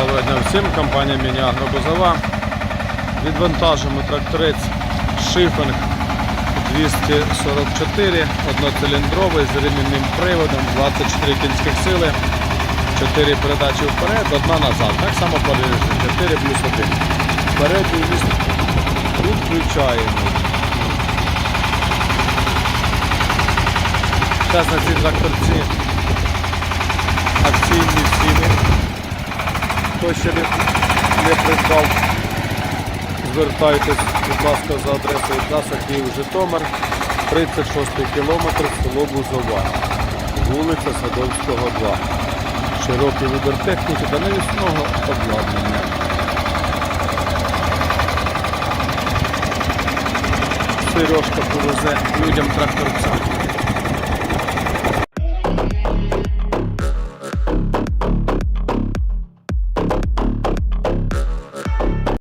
Доброго дня всім, компанія Міні-Агро Бузова. Відвантажимо тракторець Шифинг 244, одноциліндровий з ремінним приводом, 24 кінських сили, 4 передачі вперед, одна назад. Так само по режиму, 4 плюс 1. Передній міст тут включаємо. Зараз на цій тракторці Хто ще не, не придбав, звертайтесь, будь ласка, за адресою траса Київ Житомир, 36 кілометр, село Бузова, вулиця Садовського, 2. Широкий вибір техніки та навісного обладнання. Сережка повезе людям тракторця.